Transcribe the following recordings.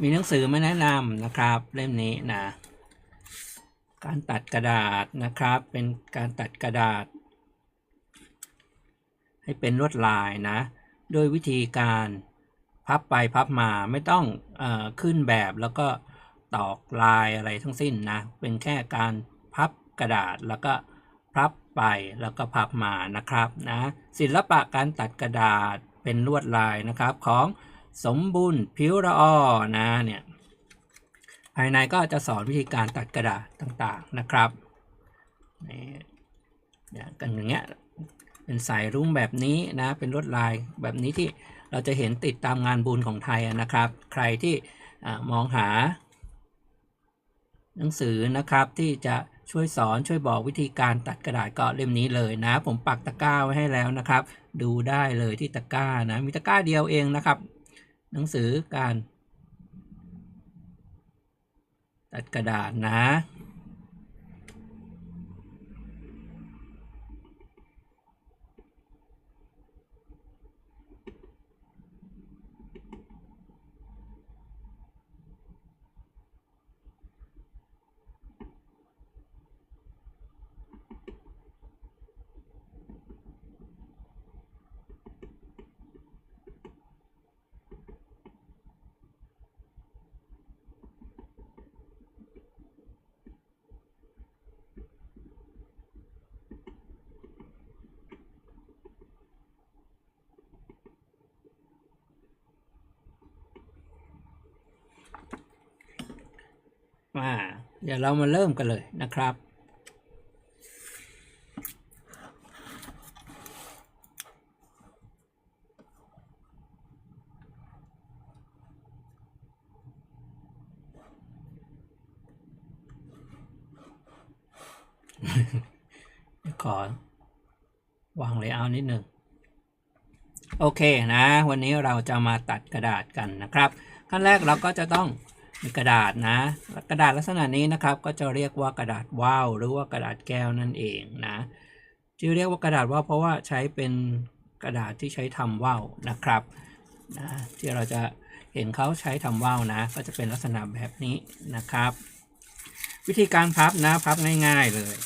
มีหนังสือมาแนะนำนะครับ เล่มนี้นะ การตัดกระดาษนะครับ เป็นการตัดกระดาษ ให้เป็นลวดลายนะโดยวิธีการพับไปพับมาไม่ต้องออขึ้นแบบแล้วก็ตอกลายอะไรทั้งสิ้นนะ เป็นแค่การพับกระดาษแล้วก็พับไปแล้วก็พับมานะครับนะศิลปะการตัดกระดาษเป็นลวดลายนะครับของ สมบุญผิวละออนะเนี่ยภายในก็จะสอนวิธีการตัดกระดาษต่างๆนะครับนี่เนี่ยกันอย่างเงี้ยเป็นสายรุ้งแบบนี้นะเป็นลวดลายแบบนี้ที่เราจะเห็นติดตามงานบุญของไทยนะครับ ใครที่มองหา หนังสือนะครับที่จะช่วยสอนช่วยบอกวิธีการตัดกระดาษก็เล่มนี้เลยนะ ผมปักตะกร้าไว้ให้แล้วนะครับ ดูได้เลยที่ตะกร้านะมีตะกร้าเดียวเองนะครับ หนังสือการ ตัดกระดาษนะ มาเดี๋ยวเรามาเริ่มกันเลยนะครับ ขอวางเลยเอานิดหนึ่งโอเคนะ วันนี้เราจะมาตัดกระดาษกันนะครับ ขั้นแรกเราก็จะต้อง มีกระดาษนะกระดาษลักษณะนี้นะครับก็จะเรียกว่ากระดาษว่าวหรือว่ากระดาษแก้วนั่นเองนะที่เรียกว่ากระดาษว่าวเพราะว่าใช้เป็นกระดาษที่ใช้ทำว่าวนะครับนะที่เราจะเห็นเขาใช้ทำว่าวนะ ก็จะเป็นลักษณะแบบนี้นะครับ วิธีการพับนะพับง่าย ๆเลย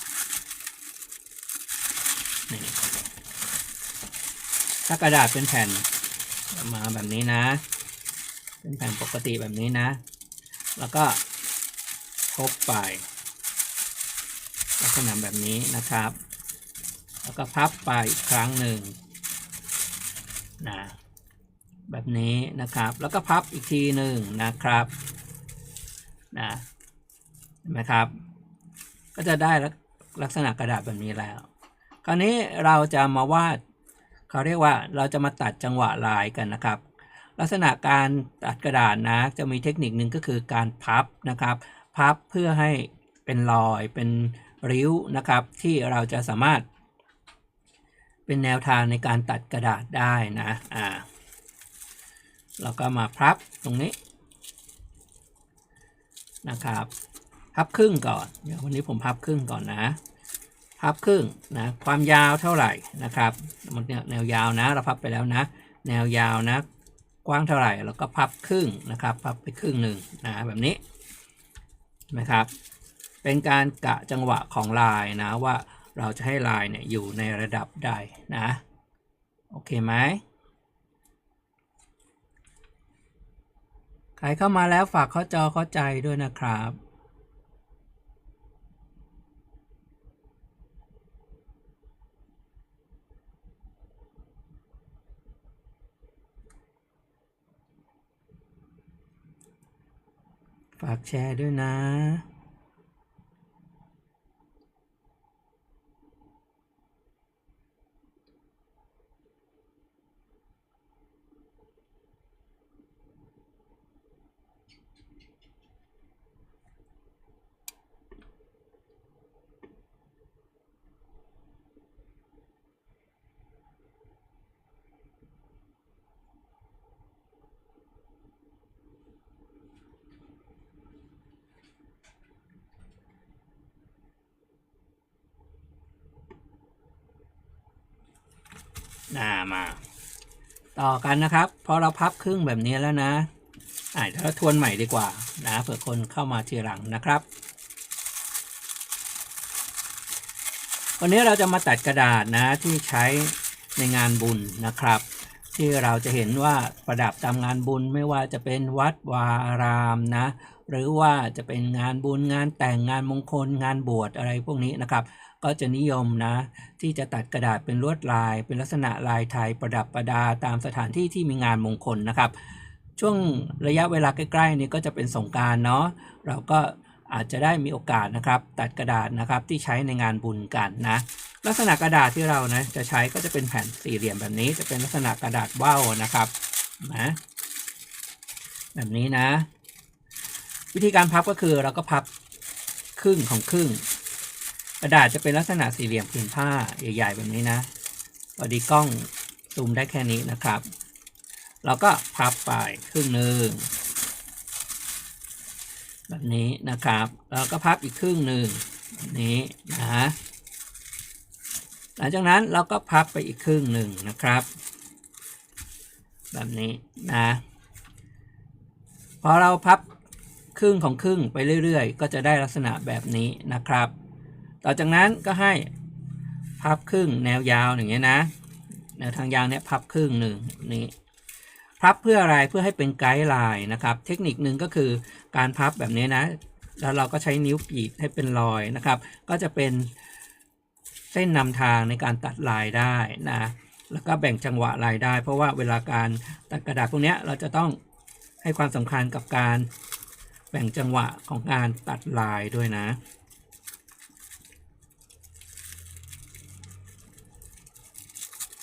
นี่ถ้ากระดาษเป็นแผ่นมาแบบนี้นะ เป็นแผ่นปกติแบบนี้นะ แล้วก็ทบไป ลักษณะแบบนี้นะครับ แล้วก็พับไปอีกครั้งหนึ่งนะแบบนี้นะครับ แล้วก็พับอีกทีหนึ่งนะครับนะเห็นไหมครับ ก็จะได้ลักษณะกระดาษแบบนี้แล้ว คราวนี้เราจะมาวาดเขาเรียกว่าเราจะมาตัดจังหวะลายกันนะครับ ลักษณะการตัดกระดาษนะจะมีเทคนิคหนึ่งก็คือการพับนะครับ พับเพื่อให้เป็นรอยเป็นริ้วนะครับ ที่เราจะสามารถ เป็นแนวทางในการตัดกระดาษได้นะอ่าเราก็มาพับตรงนี้นะครับ พับครึ่งก่อนเดี๋ยววันนี้ผมพับครึ่งก่อนนะพับครึ่งนะความยาวเท่าไหร่นะครับมันแนวยาวนะเราพับไปแล้วนะ แนวยาวนะ กว้างเท่าไหร่แล้วก็พับครึ่งนะครับ พับไปครึ่งหนึ่งนะแบบนี้นะครับ เป็นการกะจังหวะของลายนะว่าเราจะให้ลายเนี่ยอยู่ในระดับใดนะ โอเคไหมใครเข้ามาแล้วฝากข้อจอเข้าใจด้วยนะครับ ฝากแชร์ด้วยนะ นามา ต่อกันนะครับพอเราพับครึ่งแบบนี้แล้วนะอ่าเดี๋ยวเราทวนใหม่ดีกว่านะเผื่อคนเข้ามาทีหลังนะครับ วันนี้เราจะมาตัดกระดาษนะที่ใช้ในงานบุญนะครับ ที่เราจะเห็นว่าประดับตามงานบุญไม่ว่าจะเป็นวัดวารามนะ หรือว่าจะเป็นงานบุญงานแต่งงานมงคลงานบวชอะไรพวกนี้นะครับ ก็จะนิยมนะ ที่จะตัดกระดาษเป็นลวดลาย เป็นลักษณะลายไทยประดับประดาตามสถานที่ที่มีงานมงคลนะครับ ช่วงระยะเวลาใกล้ๆนี้ก็จะเป็นสงการเนาะเราก็อาจจะได้มีโอกาสนะครับตัดกระดาษนะครับที่ใช้ในงานบุญกันนะลักษณะกระดาษที่เรานะจะใช้ก็จะเป็นแผ่นสี่เหลี่ยมแบบนี้ จะเป็นลักษณะกระดาษว่าวนะครับนะแบบนี้นะ วิธีการพับก็คือเราก็พับครึ่งของครึ่ง กระดาษจะเป็นลักษณะสี่เหลี่ยมผืนผ้าใหญ่ๆแบบนี้นะพอดีกล้องซูมได้แค่นี้นะครับ เราก็พับไปครึ่งหนึ่งแบบนี้นะครับ แล้วก็พับอีกครึ่งหนึ่งแบบนี้นะหลังจากนั้นเราก็พับไปอีกครึ่งหนึ่งนะครับ แบบนี้นะพอเราพับครึ่งของครึ่งไปเรื่อยๆ ก็จะได้ลักษณะแบบนี้นะครับ ต่อจากนั้นก็ให้พับครึ่งแนวยาวอย่างเงี้ยนะแนวทางยาวเนี่ยพับครึ่งหนึ่งนี้พับเพื่ออะไรเพื่อให้เป็นไกด์ไลน์นะครับ เทคนิคหนึ่งก็คือการพับแบบนี้นะ แล้วเราก็ใช้นิ้วปีดให้เป็นรอยนะครับ ก็จะเป็นเส้นนำทางในการตัดลายได้นะ แล้วก็แบ่งจังหวะลายได้ เพราะว่าเวลาการตัดกระดาษพวกเนี้ยเราจะต้องให้ความสำคัญกับการแบ่งจังหวะของการตัดลายด้วยนะ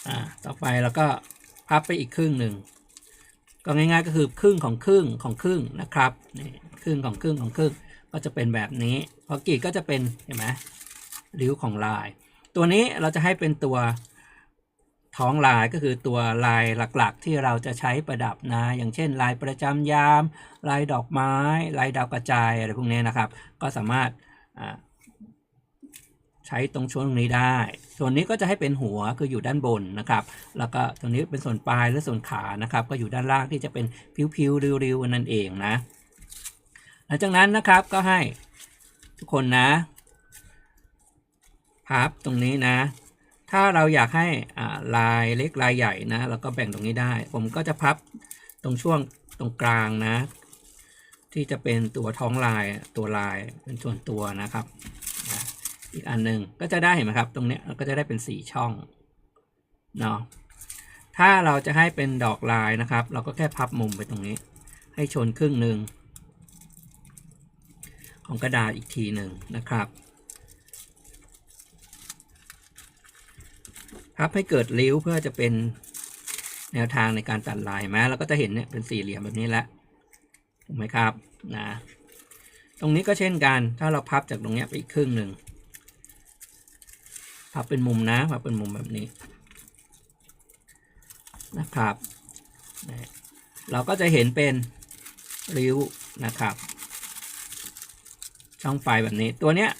อ่าต่อไปเราก็พับไปอีกครึ่งหนึ่งก็ง่ายๆก็คือครึ่งของครึ่งของครึ่งนะครับนี่ครึ่งของครึ่งของครึ่งก็จะเป็นแบบนี้พอกีดก็จะเป็นเห็นไหมริ้วของลาย ตัวนี้เราจะให้เป็นตัวท้องลายก็คือตัวลายหลักๆ ที่เราจะใช้ประดับนะ อย่างเช่น ลายประจำยาม ลายดอกไม้ ลายดาวกระจายอะไรพวกนี้นะครับ ก็สามารถ ใช้ตรงช่วงนี้ได้ ส่วนนี้ก็จะให้เป็นหัวคืออยู่ด้านบนนะครับ แล้วก็ตรงนี้เป็นส่วนปลายและส่วนขานะครับ ก็อยู่ด้านล่างที่จะเป็นผิวๆริ้วๆนั่นเองนะ หลังจากนั้นนะครับก็ให้ทุกคนนะพับตรงนี้นะ ถ้าเราอยากให้ลายเล็กลายใหญ่นะเราก็แบ่งตรงนี้ได้ ผมก็จะพับตรงช่วงตรงกลางนะ ที่จะเป็นตัวท้องลายตัวลายเป็นส่วนตัวนะครับ อีกอันหนึ่งก็จะได้เห็นไหมครับ ตรงเนี้ยเราก็จะได้เป็นสี่ช่องเนาะถ้าเราจะให้เป็นดอกลายนะครับ เราก็แค่พับมุมไปตรงนี้ ให้ชนครึ่งหนึ่งของกระดาษอีกทีหนึ่งนะครับพับให้เกิดริ้วเพื่อจะเป็นแนวทางในการตัดลายไหมเราก็จะเห็นเนี่ยเป็นสี่เหลี่ยมแบบนี้แล้วถูกไหมครับนะตรงนี้ก็เช่นกัน ถ้าเราพับจากตรงนี้ไปอีกครึ่งหนึ่ง พับเป็นมุมนะพับเป็นมุมแบบนี้นะครับเราก็จะเห็นเป็นริ้วนะครับ ช่องไฟแบบนี้ตัวเนี้ย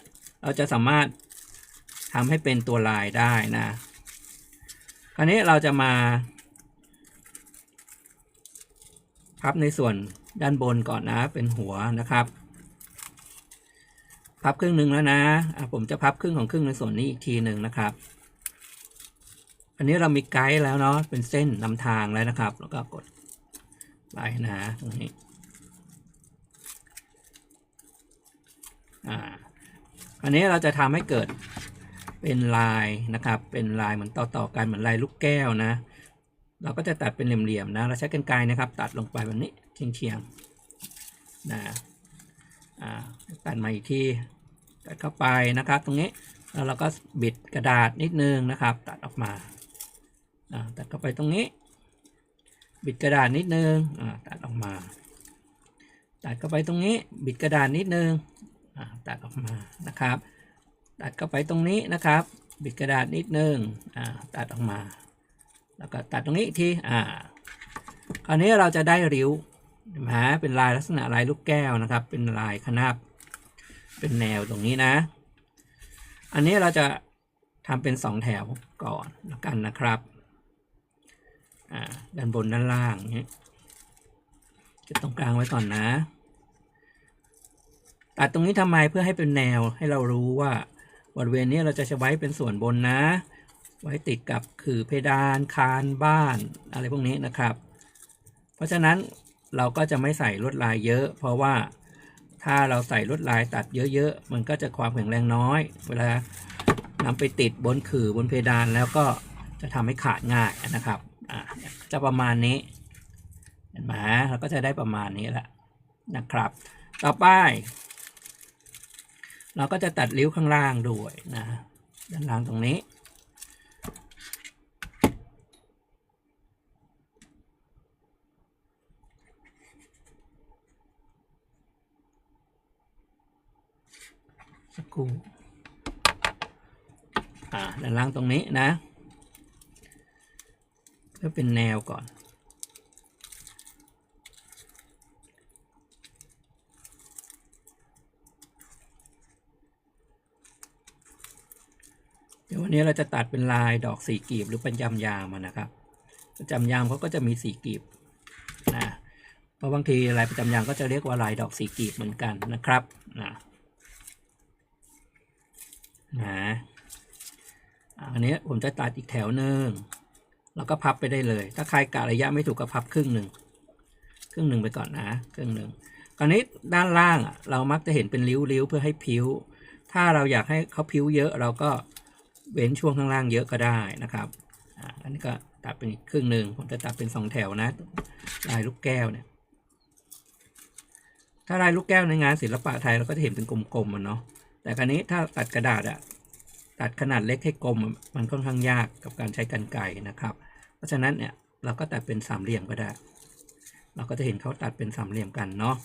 เราจะสามารถทำให้เป็นตัวลายได้นะคราวนี้เราจะมาพับในส่วนด้านบนก่อนนะเป็นหัวนะครับ พับครึ่งหนึ่งแล้วนะอะผมจะพับครึ่งของครึ่งในส่วนนี้อีกทีหนึ่งนะครับ อันนี้เรามีไกด์แล้วเนาะเป็นเส้นนำทางแล้วนะครับ แล้วก็กดไปนะฮะตรงนี้อ่าอันนี้เราจะทำให้เกิดเป็นลายนะครับ เป็นลายเหมือนต่อๆกันเหมือนลายลูกแก้วนะ เราก็จะตัดเป็นเหลี่ยมๆนะ เราใช้กรรไกรนะครับ ตัดลงไปแบบนี้เฉียงๆนะ อ่า ตัดมาอีกที ตัดเข้าไปนะครับ ตรงนี้แล้วเราก็บิดกระดาษนิดนึงนะครับ ตัดออกมาตัดเข้าไปตรงนี้ บิดกระดาษนิดนึงอ่าตัดออกมา ตัดเข้าไปตรงนี้ บิดกระดาษนิดนึงอ่าตัดออกมานะครับ ตัดเข้าไปตรงนี้นะครับ บิดกระดาษนิดนึงอ่าตัดออกมา แล้วก็ตัดตรงนี้ทีอ่าคราวนี้เราจะได้ริ้วนไหมเป็นลายลักษณะลายลูกแก้วนะครับ เป็นลายขนาบ เป็นแนวตรงนี้นะ อันนี้เราจะทำเป็นสองแถวก่อนแล้วกันนะครับอ่าด้านบนด้านล่างนี้เก็บตรงกลางไว้ก่อนนะ ตัดตรงนี้ทำไมเพื่อให้เป็นแนวให้เรารู้ว่าบริเวณนี้เราจะใช้ไว้เป็นส่วนบนนะ ไว้ติดกับคือเพดานคานบ้านอะไรพวกนี้นะครับ เพราะฉะนั้นเราก็จะไม่ใส่ลวดลายเยอะ เพราะว่า ถ้าเราใส่ลวดลายตัดเยอะๆ มันก็จะความแข็งแรงน้อย เวลานำไปติดบนขื่อบนเพดานแล้วก็จะทำให้ขาดง่ายนะครับจะประมาณนี้เห็นไหมเราก็จะได้ประมาณนี้แหละนะครับ ต่อไป เราก็จะตัดริ้วข้างล่างด้วยนะด้านล่างตรงนี้ สักครู่อ่าด้านล่างตรงนี้นะเพื่อเป็นแนวก่อน เดี๋ยววันนี้เราจะตัดเป็นลายดอกสี่กีบหรือเป็นยำยามอะนะครับประจำยามเขาก็จะมีสี่กีบนะเพราะบางทีลายประจำยามก็จะเรียกว่าลายดอกสี่กีบเหมือนกันนะครับนะ นะอะอันนี้ผมจะตัดอีกแถวหนึ่งแล้วก็พับไปได้เลย ถ้าใครกะระยะไม่ถูกก็พับครึ่งหนึ่งครึ่งหนึ่งไปก่อนนะครึ่งหนึ่งคราวนี้ด้านล่างอะเรามักจะเห็นเป็นริ้วๆเพื่อให้พิ้ว ถ้าเราอยากให้เขาพิ้วเยอะ เราก็เว้นช่วงข้างล่างเยอะก็ได้นะครับอ่าอันนี้ก็ตัดเป็นอีกครึ่งหนึ่งผมจะตัดเป็นสองแถวนะ ลายลูกแก้วเนี่ยถ้าลายลูกแก้วในงานศิลปะไทยเราก็จะเห็นเป็นกลมๆมันเนาะ แต่ครั้นี้ถ้าตัดกระดาษอะตัดขนาดเล็กให้กลมมันค่อนข้างยากกับการใช้กรรไกรนะครับ เพราะฉะนั้นเนี่ยเราก็ตัดเป็นสามเหลี่ยมก็ได้ เราก็จะเห็นเขาตัดเป็นสามเหลี่ยมกันเนาะ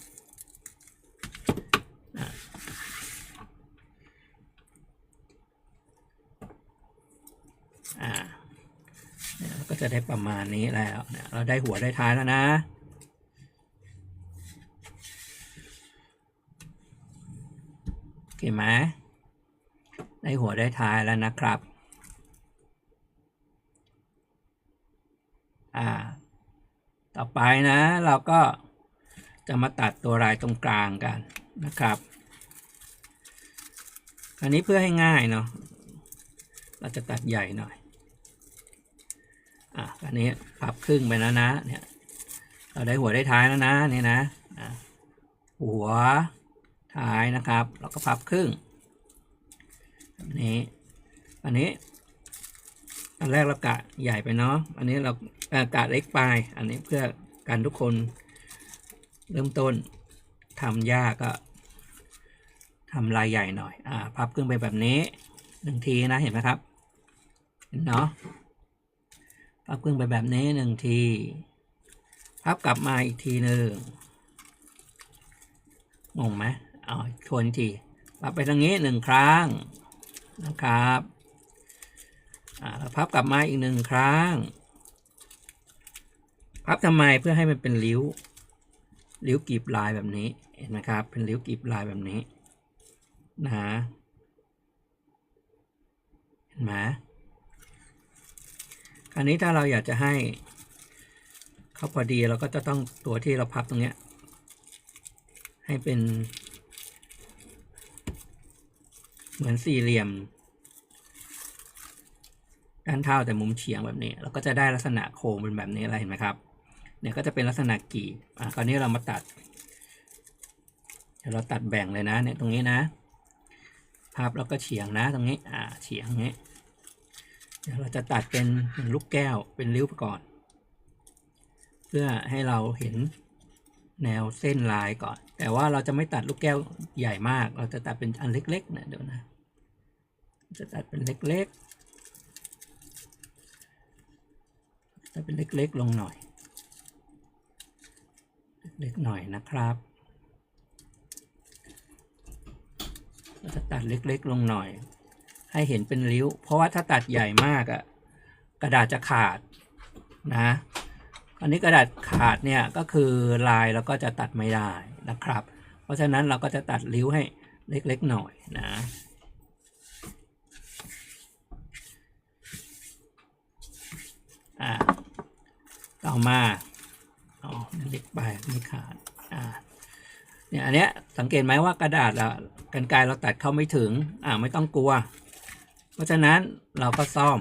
อะก็จะได้ประมาณนี้แล้ว เราได้หัวได้ท้ายแล้วนะ โอ เคไหมได้หัวได้ท้ายแล้วนะครับ อ่า ต่อไปนะ เราก็จะมาตัดตัวลายตรงกลางกันนะครับคราวนี้เพื่อให้ง่ายเนาะ เราจะตัดใหญ่หน่อย อะ อันนี้พับครึ่งไปแล้วนะ เนี่ย เราได้หัวได้ท้ายแล้วนะ เนี่ยนะะหัว ท้ายนะครับแล้วก็พับครึ่งแบบนี้ อันนี้ อันแรกเรากะใหญ่ไปเนาะ อันนี้เรากะเล็กไป อันนี้เพื่อการทุกคนเริ่มต้นทำยากก็ทำลายใหญ่หน่อย อ่า พับครึ่งไปแบบนี้หนึ่งทีนะ เห็นไหมครับเห็นเนาะ พับครึ่งไปแบบนี้หนึ่งที พับกลับมาอีกทีหนึ่งงงไหม เอาทวนอีกทีพับไปทางนี้หนึ่งครั้งนะครับอ่าแล้วพับกลับมาอีกหนึ่งครั้ง พับทำไมเพื่อให้มันเป็นริ้ว ริ้วกลีบลายแบบนี้เห็นไหมครับ เป็นริ้วกลีบลายแบบนี้นะเห็นไหมคราวนี้ถ้าเราอยากจะให้เขาพอดีเราก็จะต้องตัวที่เราพับตรงเนี้ยให้เป็น เหมือนสี่เหลี่ยม ด้านเท้าแต่มุมเฉียงแบบนี้เราก็จะได้ลักษณะโค้งเป็นแบบนี้อะไรเห็นไหมครับ เนี่ยก็จะเป็นลักษณะกีบอะคราวนี้เรามาตัด เดี๋ยวเราตัดแบ่งเลยนะเนี่ยตรงนี้นะพับแล้วก็เฉียงนะตรงนี้อ่าเฉียงอย่างนี้เดี๋ยวเราจะตัดเป็นเป็นลูกแก้วเป็นริ้วก่อน เพื่อให้เราเห็นแนวเส้นลายก่อน แต่ว่าเราจะไม่ตัดลูกแก้วใหญ่มาก เราจะตัดเป็นอันเล็กๆนะเดี๋ยวนะ จะตัดเป็นเล็กๆตัดเป็นเล็กๆลงหน่อย เล็กๆหน่อยนะครับเราจะตัดเล็กๆลงหน่อย ให้เห็นเป็นริ้ว เพราะว่าถ้าตัดใหญ่มากอะกระดาษจะขาดนะอันนี้กระดาษขาดเนี่ยก็คือลายเราก็จะตัดไม่ได้นะครับ เพราะฉะนั้นเราก็จะตัดริ้วให้เล็กๆหน่อยนะ อ่าต่อมาอ๋อเล็กไปไม่ขาดอ่าเนี่ยอันเนี้ยสังเกตไหมว่ากระดาษอะกันไกรเราตัดเข้าไม่ถึงอ่าไม่ต้องกลัว เพราะฉะนั้นเราก็ซ่อม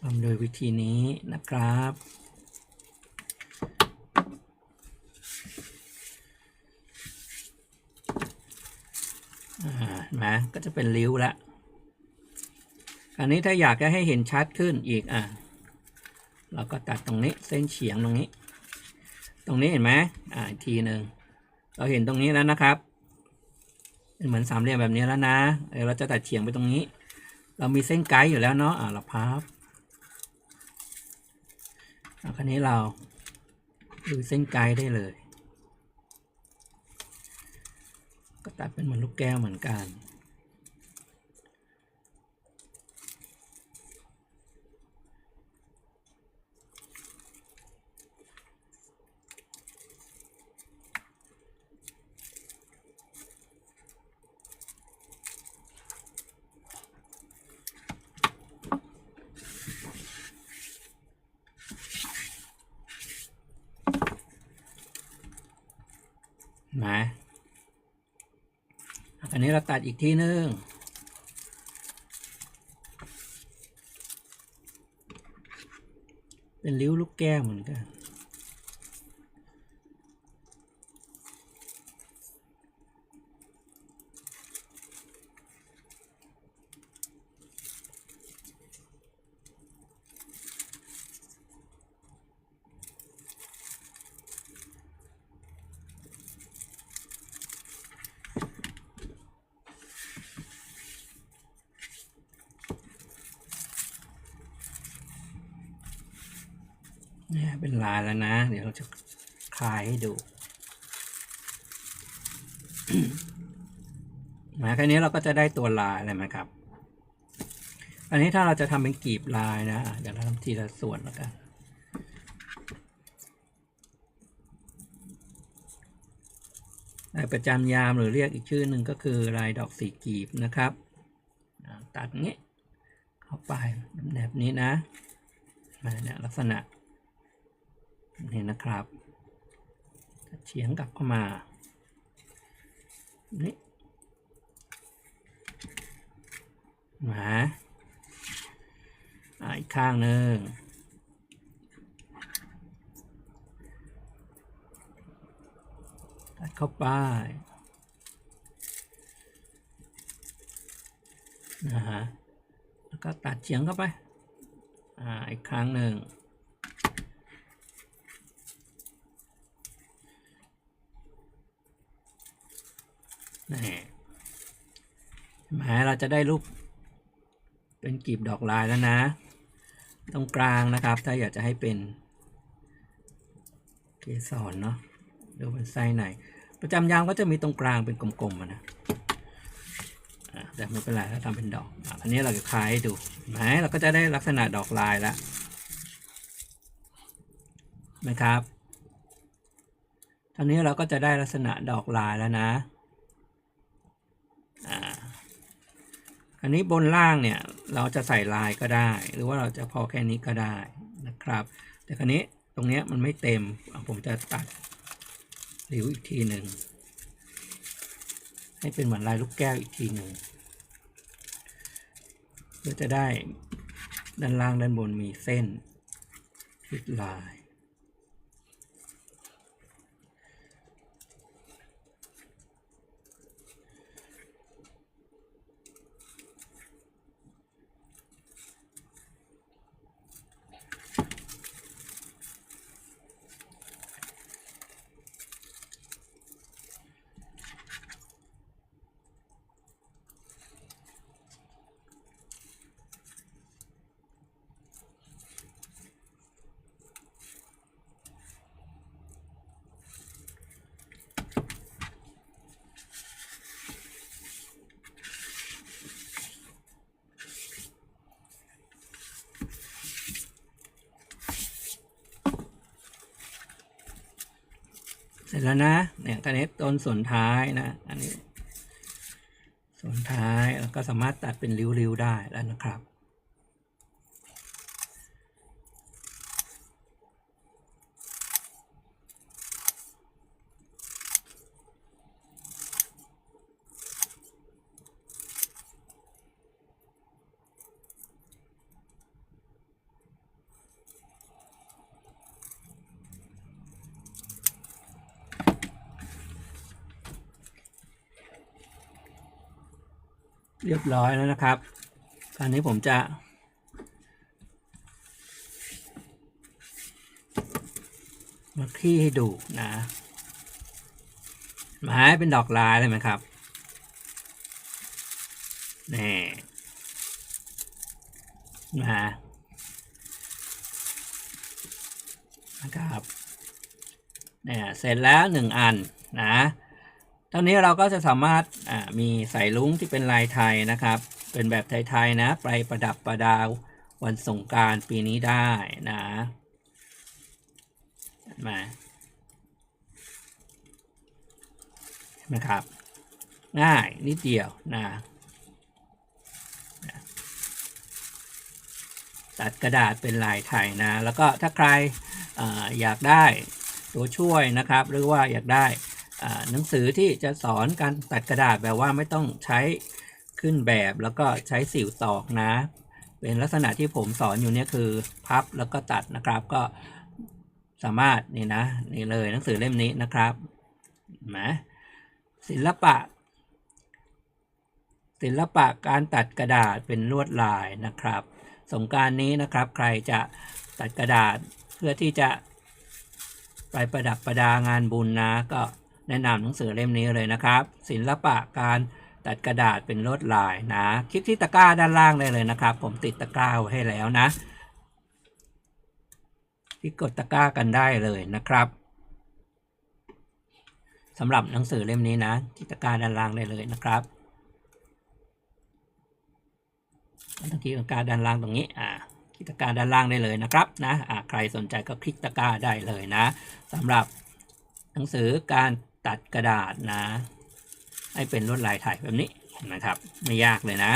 ซ่อมโดยวิธีนี้นะครับ อ่าเห็นไหม ก็จะเป็นริ้วละอันนี้ถ้าอยากจะให้เห็นชัดขึ้นอีกอะเราก็ตัดตรงนี้เส้นเฉียงตรงนี้ ตรงนี้เห็นไหมอ่าอีกทีหนึ่งเราเห็นตรงนี้แล้วนะครับเหมือนสามเหลี่ยมแบบนี้แล้วนะเดี๋ยวเราจะตัดเฉียงไปตรงนี้ เรามีเส้นไกด์อยู่แล้วเนาะอ่าเราพับอะคราวนี้เราดูเส้นไกด์ได้เลย ก็ตัดเป็นเหมือนลูกแก้วเหมือนกัน ตัดอีกทีนึงเป็นริ้วลูกแก้วเหมือนกัน เป็นลายแล้วนะ เดี๋ยวเราจะคลายให้ดูมาแค่นี้เราก็จะได้ตัวลายเลยไหมครับ อันนี้ถ้าเราจะทำเป็นกลีบลายนะอะเดี๋ยวเราทำทีละส่วนแล้วกันลายประจำยามหรือเรียกอีกชื่อหนึ่งก็คือลายดอกสีกลีบนะครับ ตัดงี้ เข้าไปแบบนี้นะมาเนี่ยลักษณะ นี่นะครับเฉียงกลับเข้ามานี่มาอ่าอีกข้างหนึ่งตัดเข้าไปนะฮะแล้วก็ตัดเฉียงเข้าไป อ่า อีกครั้งหนึ่ง นี่หมายเราจะได้รูปเป็นกลีบดอกลายแล้วนะ ตรงกลางนะครับ ถ้าอยากจะให้เป็นเกสรเนาะดูเป็นไส้ไหน ประจำยามก็จะมีตรงกลางเป็นกลมๆนะแต่ไม่เป็นไรถ้าทำเป็นดอกอะอันนี้เราจะคลายให้ดูห็นไหมเราก็จะได้ลักษณะดอกลายแล้วนะครับตอนนี้เราก็จะได้ลักษณะดอกลายแล้วนะ อ่า อันนี้บนล่างเนี่ยเราจะใส่ลายก็ได้ หรือว่าเราจะพอแค่นี้ก็ได้นะครับ แต่คราวนี้ตรงเนี้ยมันไม่เต็ม ผมจะตัดหลิวอีกทีหนึ่งให้เป็นเหมือนลายลูกแก้วอีกทีหนึ่งเพื่อจะได้ด้านล่างด้านบนมีเส้นทิดลาย ร็จแล้วนะ เนี่ยตอนนี้ต้นส่วนท้ายนะ อันนี้ ส่วนท้ายเราก็สามารถตัดเป็นริ้วๆได้แล้วนะครับ เรียบร้อยแล้วนะครับคราวนี้ผมจะ มาคลี่ให้ดูนะไม้เป็นดอกลายเลยไหมครับนี่นะนะครับเนี่ยเสร็จแล้วหนึ่งอันนะตอนนี้เราก็จะสามารถ มีสายลุ้งที่เป็นลายไทยนะครับ เป็นแบบไทยๆนะ ไปประดับประดาววันสงการปีนี้ได้นะมาเห็นไหมครับ ง่ายนิดเดียวนะตัดกระดาษเป็นลายไทยนะ แล้วก็ถ้าใครออยากได้ตัวช่วยนะครับ หรือว่าอยากได้ หนังสือที่จะสอนการตัดกระดาษแบบว่าไม่ต้องใช้ขึ้นแบบแล้วก็ใช้สิวตอกนะ เป็นลักษณะที่ผมสอนอยู่เนี่ยคือพับแล้วก็ตัดนะครับก็สามารถนี่นะนี่เลยหนังสือเล่มนี้นะครับนไหมศิลปะ ศิลปะการตัดกระดาษเป็นลวดลายนะครับ สงการนี้นะครับใครจะตัดกระดาษเพื่อที่จะไปประดับประดางานบุญนะก็ แนะนำหนังสือเล่มนี้เลยนะครับ ศิลปะการตัดกระดาษเป็นลวดลายนะ คลิกที่ตะกร้าด้านล่างได้เลยนะครับ ผมติดตะกร้าไว้ให้แล้วนะคลิกกดตะกร้ากันได้เลยนะครับสำหรับหนังสือเล่มนี้นะ ที่ตะกร้าด้านล่างได้เลยนะครับตรงที่ตะกร้าด้านล่างตรงนี้อ่าคลิกตะกร้าด้านล่างได้เลยนะครับนะอ่าใครสนใจก็คลิกตะกร้าได้เลยนะสำหรับหนังสือการ ตัดกระดาษนะ ให้เป็นลวดลายถ่ายแบบนี้นะครับ ไม่ยากเลยนะ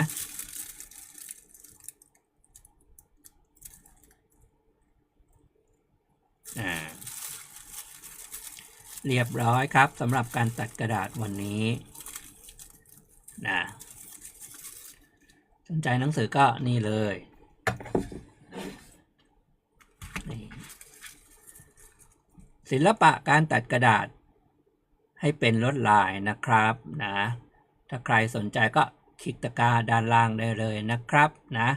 อ่าเรียบร้อยครับสำหรับการตัดกระดาษวันนี้นะสนใจหนังสือก็นี่เลยศิลปะการตัดกระดาษ ให้เป็นลวดลายนะครับนะถ้าใครสนใจก็คลิกตะกร้าด้านล่างได้เลยนะครับนะ